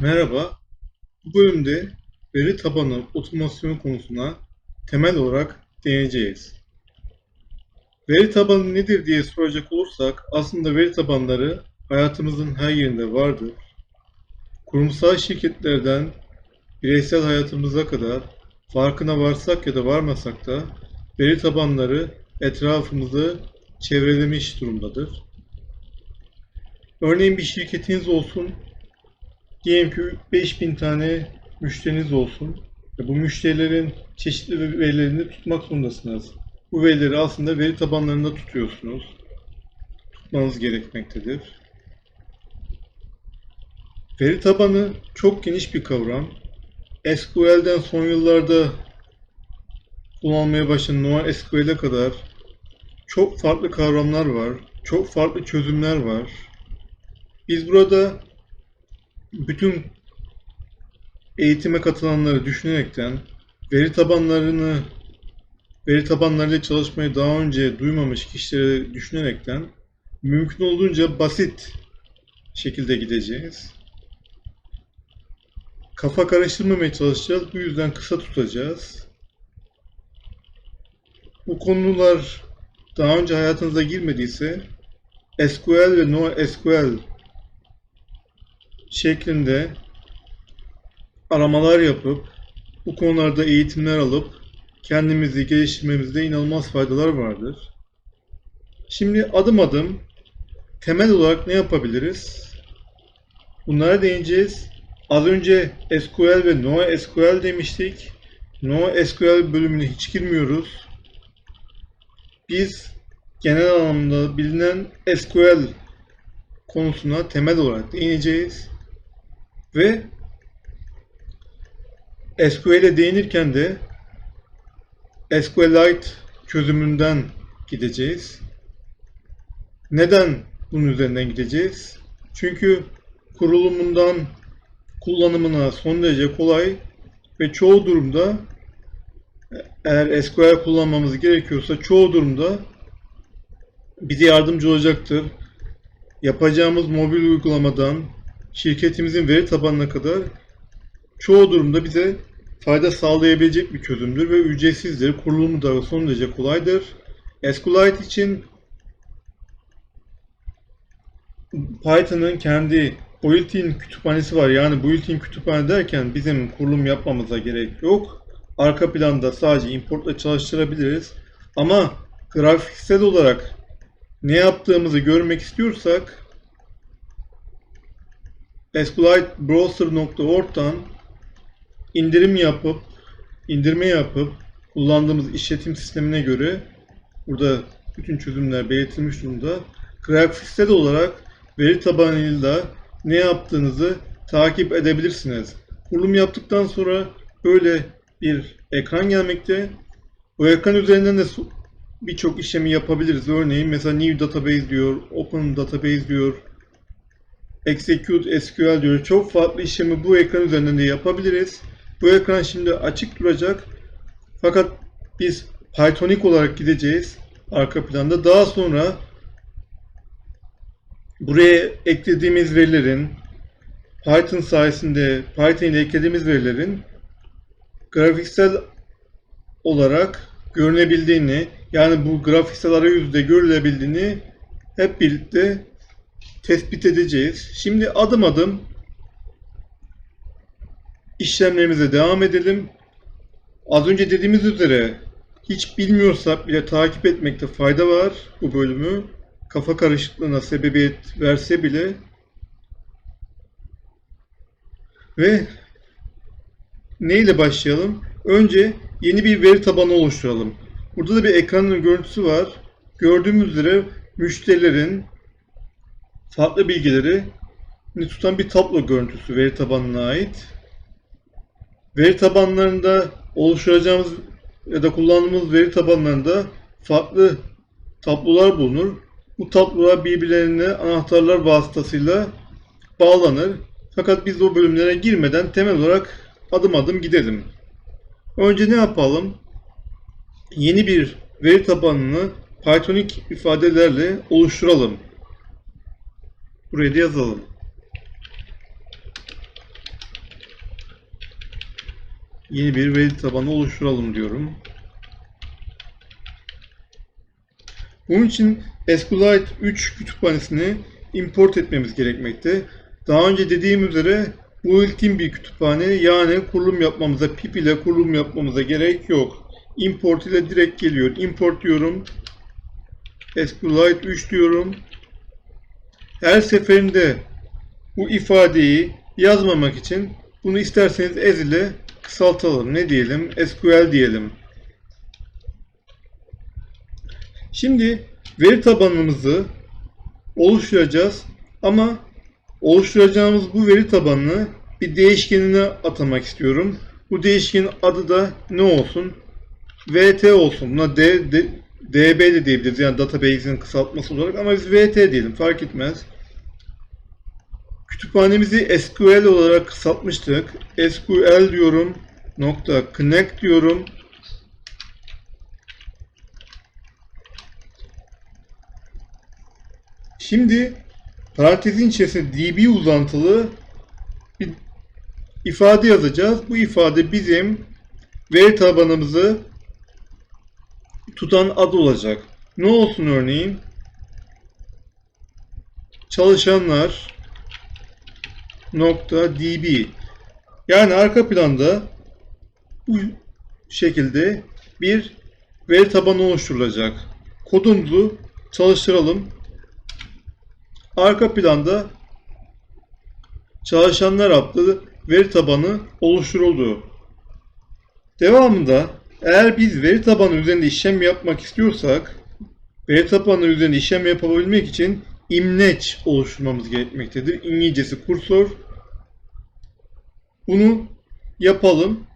Merhaba. Bu bölümde veri tabanı otomasyon konusuna temel olarak değineceğiz. Veri tabanı nedir diye soracak olursak aslında veri tabanları hayatımızın her yerinde vardır. Kurumsal şirketlerden bireysel hayatımıza kadar farkına varsak ya da varmasak da veri tabanları etrafımızı çevrelemiş durumdadır. Örneğin bir şirketiniz olsun, Diyelim ki 5000 tane müşteriniz olsun. Ve bu müşterilerin çeşitli verilerini tutmak zorundasınız. Bu verileri aslında veri tabanlarında tutuyorsunuz. Tutmanız gerekmektedir. Veri tabanı çok geniş bir kavram. SQL'den son yıllarda kullanmaya başlanan NoSQL'e kadar çok farklı kavramlar var. Çok farklı çözümler var. Biz burada bütün eğitime katılanları düşünerekten veri tabanlarını veri tabanlarıyla çalışmayı daha önce duymamış kişileri düşünerekten mümkün olduğunca basit şekilde gideceğiz. Kafa karıştırmamaya çalışacağız. Bu yüzden kısa tutacağız. Bu konular daha önce hayatınıza girmediyse SQL ve NoSQL şeklinde aramalar yapıp bu konularda eğitimler alıp kendimizi geliştirmemizde inanılmaz faydalar vardır. Şimdi adım adım temel olarak ne yapabiliriz? Bunlara değineceğiz. Az önce SQL ve NoSQL demiştik. NoSQL bölümüne hiç girmiyoruz. Biz genel anlamda bilinen SQL konusuna temel olarak değineceğiz. Ve SQL'e değinirken de SQLite çözümünden gideceğiz. Neden bunun üzerinden gideceğiz? Çünkü kurulumundan kullanımına son derece kolay ve çoğu durumda eğer SQL kullanmamız gerekiyorsa çoğu durumda bize yardımcı olacaktır. Yapacağımız mobil uygulamadan şirketimizin veri tabanına kadar çoğu durumda bize fayda sağlayabilecek bir çözümdür ve ücretsizdir. Kurulumu da son derece kolaydır. SQLite için Python'ın kendi built-in kütüphanesi var. Yani built-in kütüphane derken bizim kurulum yapmamıza gerek yok. Arka planda sadece importla çalıştırabiliriz. Ama grafiksel olarak ne yaptığımızı görmek istiyorsak SQLiteBrowser.org'dan indirim yapıp indirme yapıp kullandığımız işletim sistemine göre burada bütün çözümler belirtilmiş durumda. Grafiksel olarak veri tabanıyla ne yaptığınızı takip edebilirsiniz. Kurulum yaptıktan sonra böyle bir ekran gelmekte. Bu ekran üzerinden de birçok işlemi yapabiliriz. Örneğin mesela New Database diyor, Open Database diyor, Execute SQL diyor. Çok farklı işlemi bu ekran üzerinden de yapabiliriz. Bu ekran şimdi açık duracak. Fakat biz Pythonic olarak gideceğiz arka planda. Daha sonra buraya eklediğimiz verilerin Python sayesinde Python ile eklediğimiz verilerin grafiksel olarak görünebildiğini yani bu grafiksel arayüzde görülebildiğini hep birlikte tespit edeceğiz. Şimdi adım adım işlemlerimize devam edelim. Az önce dediğimiz üzere hiç bilmiyorsak bile takip etmekte fayda var bu bölümü. Kafa karışıklığına sebebiyet verse bile ve neyle başlayalım? Önce yeni bir veri tabanı oluşturalım. Burada da bir ekranın görüntüsü var. Gördüğümüz üzere müşterilerin farklı bilgileri tutan bir tablo görüntüsü veri tabanına ait. Veri tabanlarında oluşturacağımız ya da kullandığımız veri tabanlarında farklı tablolar bulunur. Bu tablolar birbirlerine anahtarlar vasıtasıyla bağlanır. Fakat biz o bölümlere girmeden temel olarak adım adım gidelim. Önce ne yapalım? Yeni bir veri tabanını Pythonic ifadelerle oluşturalım. Buraya da yazalım. yeni bir veri tabanı oluşturalım diyorum. Bunun için SQLite 3 kütüphanesini import etmemiz gerekmekte. Daha önce dediğim üzere bu ilkin bir kütüphane yani kurulum yapmamıza pip ile kurulum yapmamıza gerek yok. Import ile direkt geliyor. Import diyorum. SQLite 3 diyorum. Her seferinde bu ifadeyi yazmamak için bunu isterseniz ez ile kısaltalım. Ne diyelim? SQL diyelim. Şimdi veri tabanımızı oluşturacağız ama oluşturacağımız bu veri tabanını bir değişkenine atamak istiyorum. Bu değişkenin adı da ne olsun? VT olsun. Buna D, D, DB de diyebiliriz. Yani database'in kısaltması olarak ama biz VT diyelim. Fark etmez. Kütüphanemizi SQL olarak kısaltmıştık. SQL diyorum. Nokta connect diyorum. Şimdi parantezin içerisinde db uzantılı bir ifade yazacağız. Bu ifade bizim veri tabanımızı tutan ad olacak. Ne olsun örneğin? Çalışanlar nokta db yani arka planda bu şekilde bir veri tabanı oluşturulacak. Kodumuzu çalıştıralım. Arka planda çalışanlar adlı veri tabanı oluşturuldu. Devamında eğer biz veri tabanı üzerinde işlem yapmak istiyorsak veri tabanı üzerinde işlem yapabilmek için imleç oluşturmamız gerekmektedir. İngilizcesi kursor. Bunu yapalım.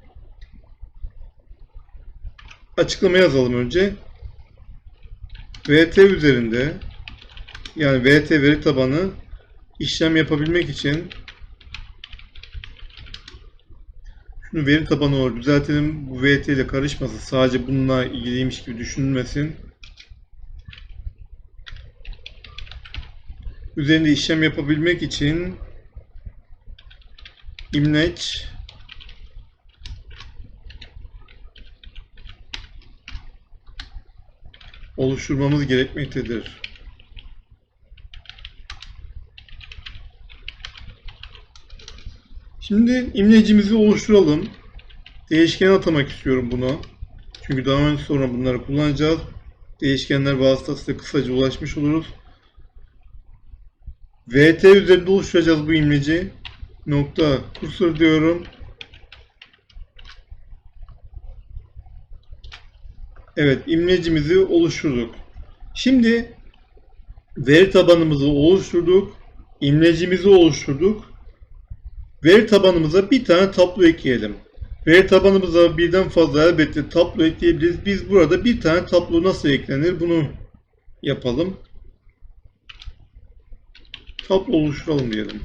Açıklama yazalım önce. VT üzerinde yani VT veri tabanı işlem yapabilmek için şunu veri tabanı olarak düzeltelim. Bu VT ile karışmasın. Sadece bununla ilgiliymiş gibi düşünülmesin. Üzerinde işlem yapabilmek için imleç oluşturmamız gerekmektedir. Şimdi imlecimizi oluşturalım. Değişken atamak istiyorum buna. Çünkü daha önce sonra bunları kullanacağız. Değişkenler vasıtasıyla kısaca ulaşmış oluruz. VT üzerinde oluşturacağız bu imleci. Nokta kursor diyorum. Evet imlecimizi oluşturduk. Şimdi veri tabanımızı oluşturduk. İmlecimizi oluşturduk. Veri tabanımıza bir tane tablo ekleyelim. Veri tabanımıza birden fazla elbette tablo ekleyebiliriz. Biz burada bir tane tablo nasıl eklenir bunu yapalım. Tablo oluşturalım diyelim.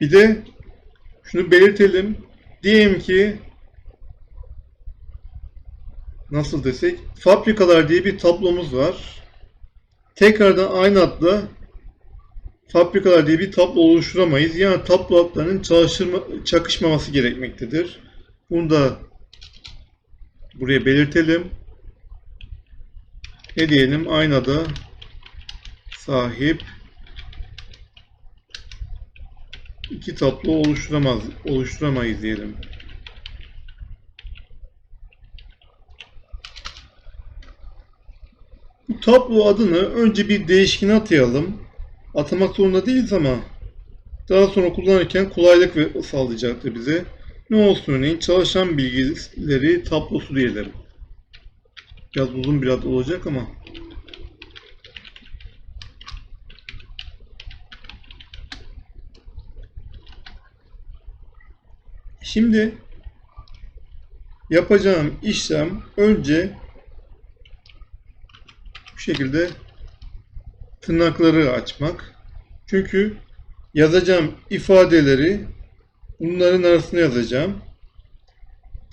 Bir de şunu belirtelim. Diyelim ki nasıl desek fabrikalar diye bir tablomuz var. Tekrardan aynı adla fabrikalar diye bir tablo oluşturamayız. Yani tablo adlarının çalıştırma, çakışmaması gerekmektedir. Bunu da buraya belirtelim. Ne diyelim? Aynı ada sahip iki tablo oluşturamaz, oluşturamayız diyelim. Tablo adını önce bir değişkene atayalım. Atamak zorunda değiliz ama daha sonra kullanırken kolaylık sağlayacaktır bize. Ne olsun örneğin çalışan bilgileri tablosu diyelim. Biraz uzun bir ad olacak ama. Şimdi yapacağım işlem önce şekilde tırnakları açmak. Çünkü yazacağım ifadeleri bunların arasına yazacağım.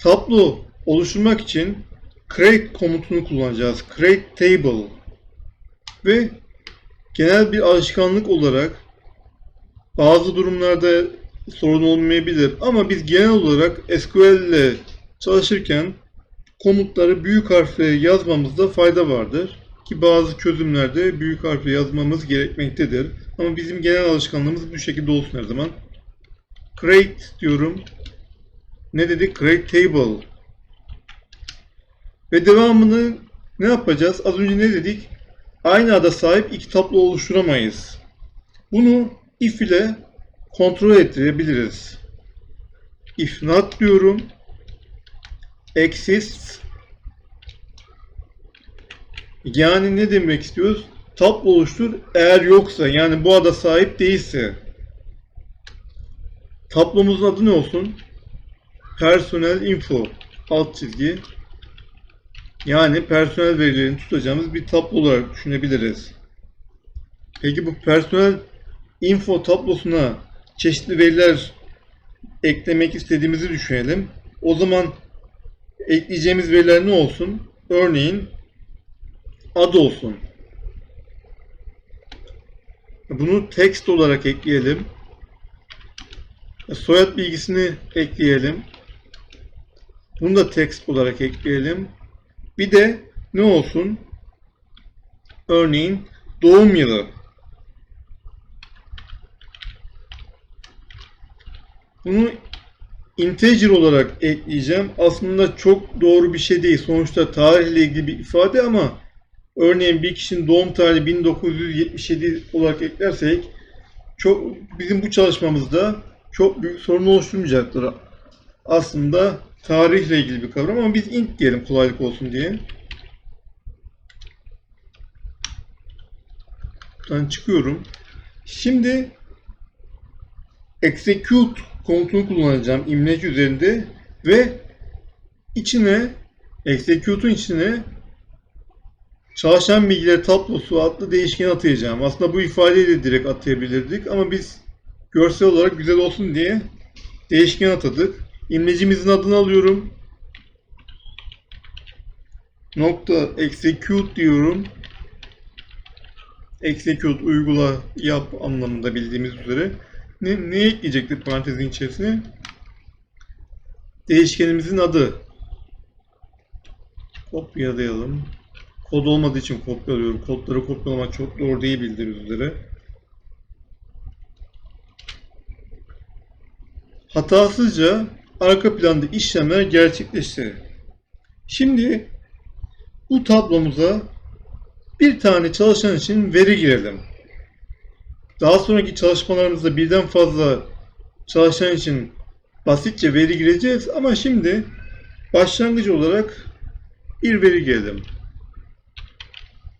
Tablo oluşturmak için create komutunu kullanacağız. Create table ve genel bir alışkanlık olarak Bazı durumlarda sorun olmayabilir ama biz genel olarak SQL ile çalışırken komutları büyük harfle yazmamızda fayda vardır. Ki bazı çözümlerde büyük harfle yazmamız gerekmektedir. Ama bizim genel alışkanlığımız bu şekilde olsun her zaman. Create diyorum. Ne dedik? Create table. Ve devamını ne yapacağız? Az önce ne dedik? Aynı ada sahip iki tablo oluşturamayız. Bunu if ile kontrol ettirebiliriz. If not diyorum. Exists. Yani ne demek istiyoruz? Tablo oluştur eğer yoksa yani bu ada sahip değilse. Tablomuzun adı ne olsun? Personel info alt çizgi yani personel verilerini tutacağımız bir tablo olarak düşünebiliriz. Peki bu personel info tablosuna çeşitli veriler eklemek istediğimizi düşünelim. O zaman ekleyeceğimiz veriler ne olsun? Örneğin ad olsun. Bunu text olarak ekleyelim. Soyad bilgisini ekleyelim. Bunu da text olarak ekleyelim. Bir de ne olsun? Örneğin doğum yılı. Bunu integer olarak ekleyeceğim. Aslında çok doğru bir şey değil. Sonuçta tarihle ilgili bir ifade ama örneğin bir kişinin doğum tarihi 1977 olarak eklersek çok bizim bu çalışmamızda çok büyük sorun oluşturmayacaktır. Aslında tarihle ilgili bir kavram ama biz int diyelim kolaylık olsun diye. Buradan çıkıyorum. Şimdi execute komutunu kullanacağım imleci üzerinde ve içine execute'un içine çalışan bilgiler tablosu adlı değişken atayacağım. Aslında bu ifadeyi de direkt atayabilirdik ama biz görsel olarak güzel olsun diye değişken atadık. İmlecimizin adını alıyorum. Nokta execute diyorum. Execute uygula yap anlamında bildiğimiz üzere. Ne, ne ekleyecektik parantezin içerisine? Değişkenimizin adı. Kopyalayalım. Kod olmadığı için kopyalıyorum. Kodları kopyalamak çok doğru değil bildiğiniz üzere. Hatasızca arka planda işlemler gerçekleşti. Şimdi bu tablomuza bir tane çalışan için veri girelim. Daha sonraki çalışmalarımızda birden fazla çalışan için basitçe veri gireceğiz ama şimdi başlangıç olarak bir veri girelim.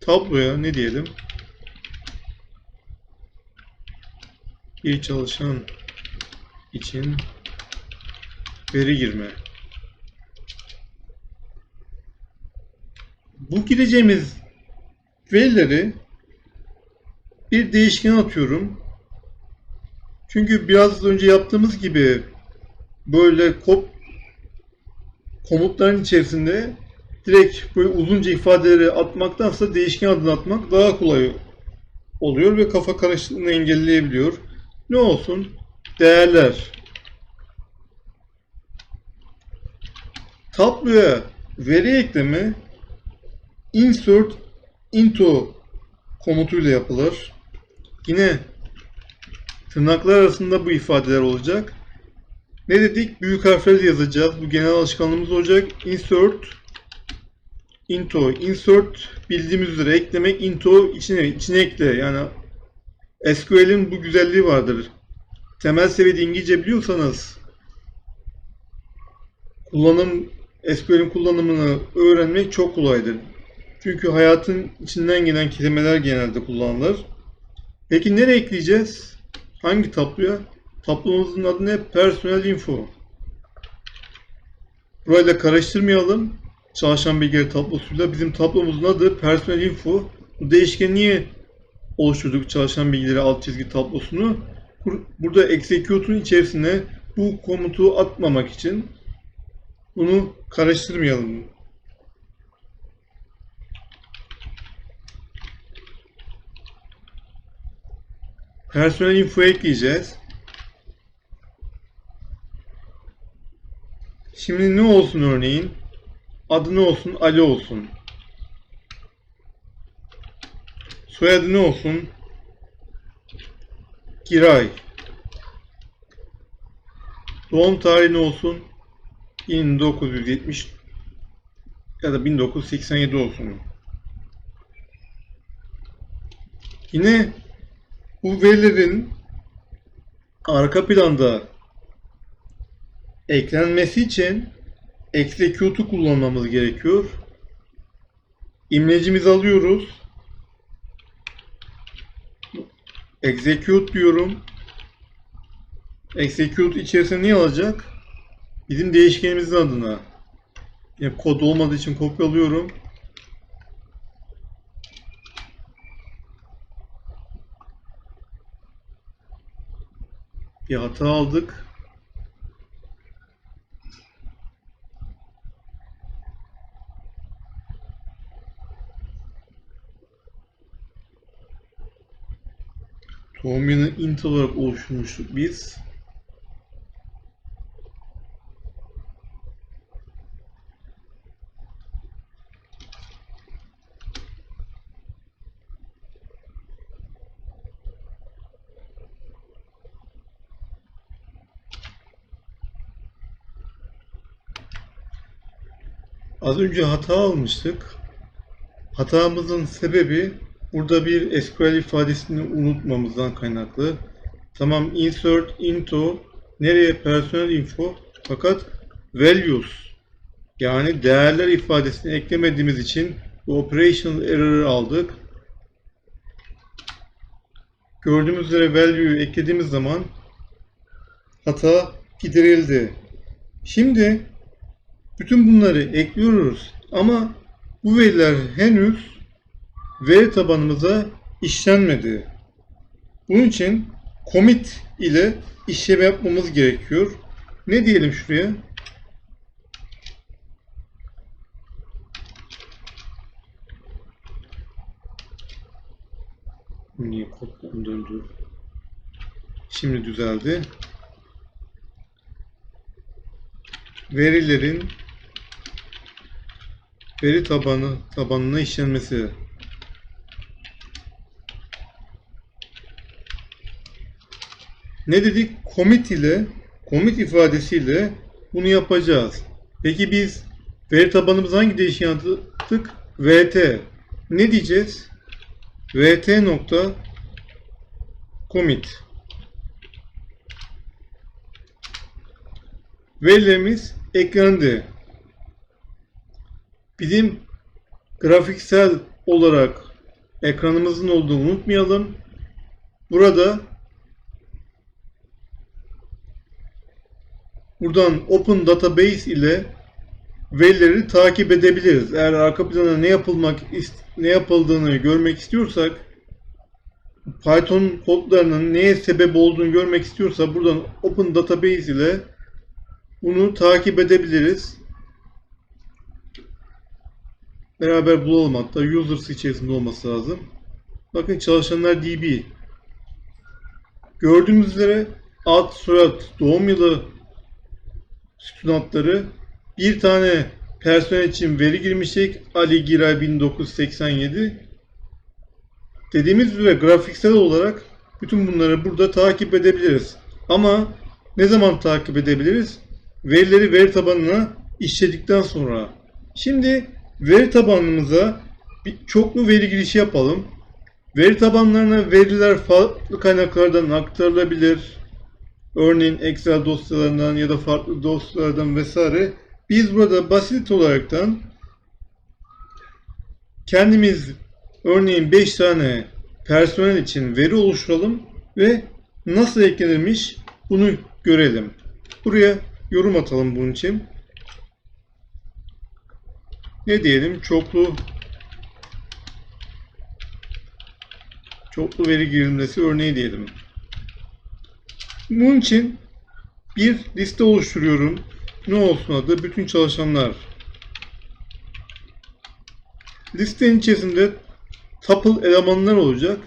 Tabloya ne diyelim? Bir çalışan için veri girme. Bu gireceğimiz verileri bir değişken atıyorum. Çünkü biraz önce yaptığımız gibi böyle kop komutların içerisinde direkt böyle uzunca ifadeleri atmaktansa değişken adını atmak daha kolay oluyor ve kafa karışıklığını engelleyebiliyor. Ne olsun? Değerler. Tabloya veri ekleme insert into komutuyla yapılır. Yine tırnaklar arasında bu ifadeler olacak. Ne dedik? Büyük harflerle yazacağız. Bu genel alışkanlığımız olacak. Insert into. Insert bildiğimiz üzere eklemek. Into içine, içine ekle. Yani SQL'in bu güzelliği vardır. Temel seviyede İngilizce biliyorsanız kullanım SQL'in kullanımını öğrenmek çok kolaydır. Çünkü hayatın içinden gelen kelimeler genelde kullanılır. Peki nereye ekleyeceğiz? Hangi tabloya? Tablomuzun adı ne? Personel info. Burayla karıştırmayalım. Çalışan bilgileri tablosuyla. Bizim tablomuzun adı personel info. Bu değişkeni niye oluşturduk çalışan bilgileri alt çizgi tablosunu? Burada execute'un içerisine bu komutu atmamak için bunu karıştırmayalım. personel info ekleyeceğiz. Şimdi ne olsun örneğin? Adı ne olsun? Ali olsun. Soyadı ne olsun? Giray. Doğum tarihi ne olsun? 1970 ya da 1987 olsun. Yine bu verilerin arka planda eklenmesi için execute'u kullanmamız gerekiyor. İmlecimizi alıyoruz. Execute diyorum. Execute içerisine ne alacak? Bizim değişkenimizin adına. Yani kod olmadığı için kopyalıyorum. Bir hata aldık. Günü int olarak oluşturmuştuk biz. Az önce hata almıştık. Hatamızın sebebi burada bir SQL ifadesini unutmamızdan kaynaklı. Tamam insert into nereye personel info fakat values yani değerler ifadesini eklemediğimiz için bu operational error'ı aldık. Gördüğümüz üzere value'yu eklediğimiz zaman hata giderildi. Şimdi bütün bunları ekliyoruz ama bu veriler henüz veri tabanımıza işlenmedi. Bunun için commit ile işlem yapmamız gerekiyor. Ne diyelim şuraya? Niye kodlarım döndü? Şimdi düzeldi. Verilerin veri tabanı tabanına işlenmesi. Ne dedik? Commit ile commit ifadesiyle bunu yapacağız. Peki biz veri tabanımıza hangi değişken attık? VT. Ne diyeceğiz? VT nokta commit. Verilerimiz eklendi. Bizim grafiksel olarak ekranımızın olduğunu unutmayalım. Burada buradan Open Database ile verileri takip edebiliriz. Eğer arka plana ne yapılmak ne yapıldığını görmek istiyorsak Python kodlarının neye sebep olduğunu görmek istiyorsa buradan Open Database ile bunu takip edebiliriz. Beraber bulalım hatta users içerisinde olması lazım. Bakın çalışanlar DB. Gördüğümüz üzere ad, soyad, doğum yılı sütunatları bir tane personel için veri girmiştik. Ali Giray 1987. Dediğimiz üzere grafiksel olarak bütün bunları burada takip edebiliriz. Ama ne zaman takip edebiliriz? Verileri veri tabanına işledikten sonra. Şimdi veri tabanımıza bir çoklu veri girişi yapalım. Veri tabanlarına veriler farklı kaynaklardan aktarılabilir. Örneğin Excel dosyalarından ya da farklı dosyalardan vesaire. Biz burada basit olaraktan kendimiz örneğin 5 tane personel için veri oluşturalım ve nasıl eklenirmiş bunu görelim. Buraya yorum atalım bunun için. Ne diyelim? Çoklu çoklu veri girilmesi örneği diyelim. Bunun için bir liste oluşturuyorum. Ne olsun adı? Bütün çalışanlar. Listenin içerisinde tuple elemanlar olacak.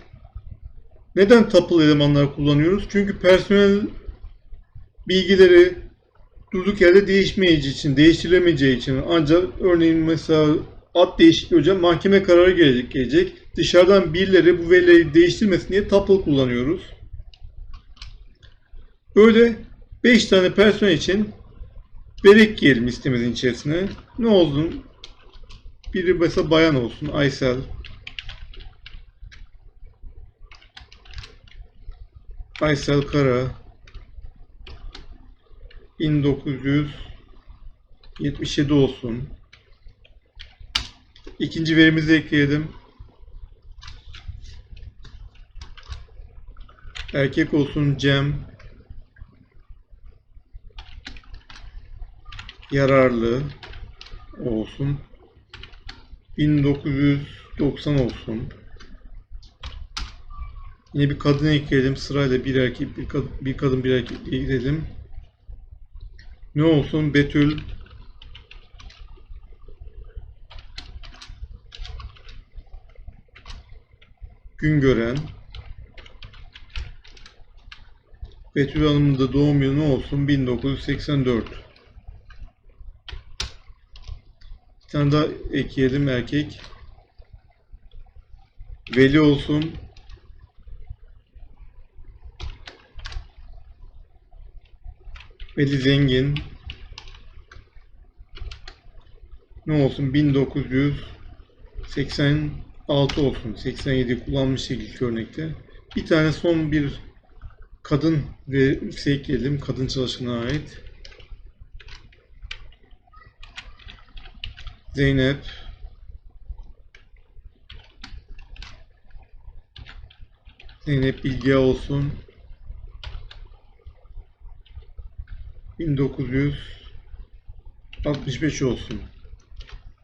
Neden tuple elemanlar kullanıyoruz? Çünkü personel bilgileri durduk yerde değişmeyeceği için, değiştirilemeyeceği için ancak örneğin mesela ad değişikliği olacak, mahkeme kararı gelecek, gelecek. Dışarıdan birileri bu verileri değiştirmesin diye tuple kullanıyoruz. Böyle 5 tane personel için veri ekleyelim listemizin içerisine. Ne olsun? Biri mesela bayan olsun. Aysel. Aysel Kara. 1977 olsun. İkinci verimizi ekleyelim. Erkek olsun Cem. Yararlı olsun. 1990 olsun. Yine bir kadın ekleyelim. Sırayla bir erkek, bir kadın, bir kadın, bir erkek ekleyelim. Ne olsun? Betül. Güngören. Betül Hanım'ın da doğum yılı ne olsun? 1984. Bir tane daha ekleyelim erkek. Veli olsun. Veli Zengin. Ne olsun? 1986 olsun. 87 kullanmıştık ilk örnekte. Bir tane son bir kadın ve ekleyelim. Kadın çalışana ait. Zeynep. Zeynep Bilge olsun. 1965 olsun.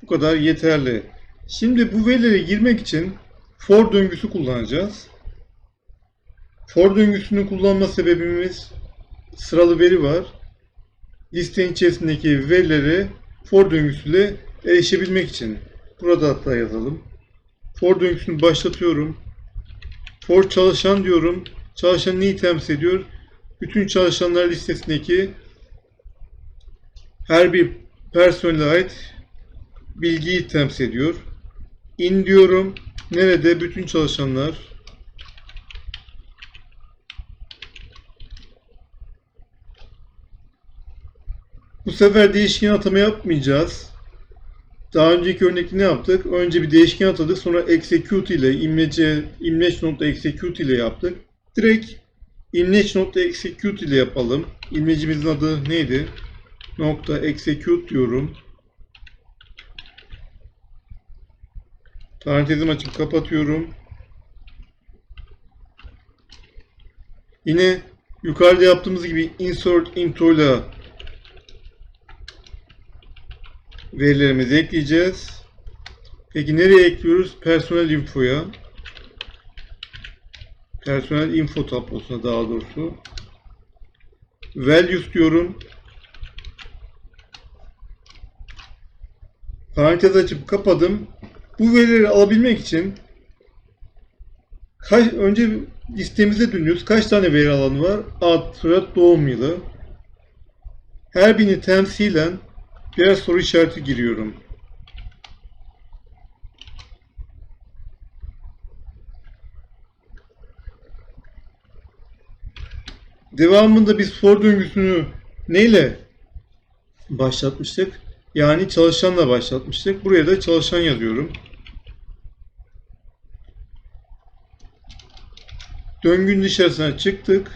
Bu kadar yeterli. Şimdi bu verilere girmek için for döngüsü kullanacağız. For döngüsünü kullanma sebebimiz sıralı veri var. Listenin içerisindeki verileri for döngüsüyle erişebilmek için. Burada hatta yazalım. For döngüsünü başlatıyorum. For çalışan diyorum. Çalışan neyi temsil ediyor? Bütün çalışanlar listesindeki her bir personele ait bilgiyi temsil ediyor. In diyorum. Nerede? Bütün çalışanlar. Bu sefer değişken atama yapmayacağız. Daha önceki örnekte ne yaptık? Önce bir değişken atadık. Sonra execute ile imlece imleç.execute ile yaptık. Direkt imleç.execute ile yapalım. İmlecimizin adı neydi? Nokta execute diyorum. Parantezimi açıp kapatıyorum. Yine yukarıda yaptığımız gibi insert into ile verilerimizi ekleyeceğiz. Peki nereye ekliyoruz? Personel info'ya. Personel info tablosuna daha doğrusu. Values diyorum. Parantez açıp kapadım. Bu verileri alabilmek için kaç, önce listemize dönüyoruz. Kaç tane veri alanı var? Ad, soyad, doğum yılı. Her birini temsilen birer soru işareti giriyorum. Devamında biz for döngüsünü neyle başlatmıştık? Yani çalışanla başlatmıştık. Buraya da çalışan yazıyorum. Döngünün dışarısına çıktık.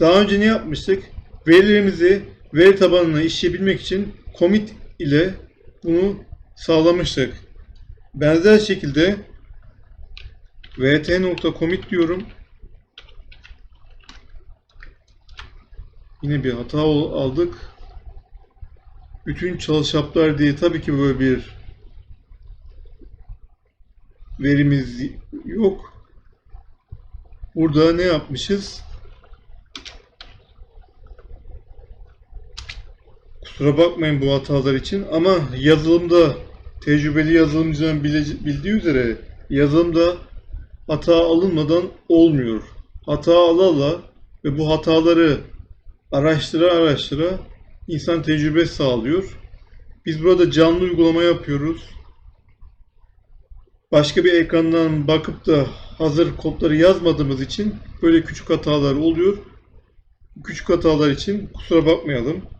Daha önce ne yapmıştık? Verilerimizi veri tabanına işleyebilmek için commit ile bunu sağlamıştık. Benzer şekilde vt.commit diyorum. Yine bir hata aldık. Bütün çalışaplar diye tabii ki böyle bir verimiz yok. Burada ne yapmışız? Kusura bakmayın bu hatalar için ama yazılımda tecrübeli yazılımcının bildiği üzere yazılımda hata alınmadan olmuyor. hata ala ala ve bu hataları araştıra araştıra insan tecrübe sağlıyor. Biz burada canlı uygulama yapıyoruz. Başka bir ekrandan bakıp da hazır kodları yazmadığımız için böyle küçük hatalar oluyor. Küçük hatalar için kusura bakmayalım.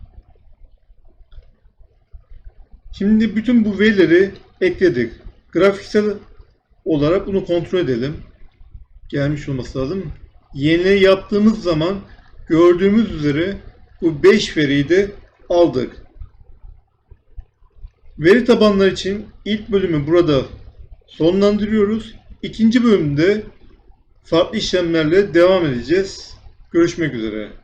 Şimdi bütün bu verileri ekledik. Grafiksel olarak bunu kontrol edelim. Gelmiş olması lazım. Yenile yaptığımız zaman gördüğümüz üzere bu 5 veriyi de aldık. Veri tabanları için ilk bölümü burada sonlandırıyoruz. İkinci bölümde farklı işlemlerle devam edeceğiz. Görüşmek üzere.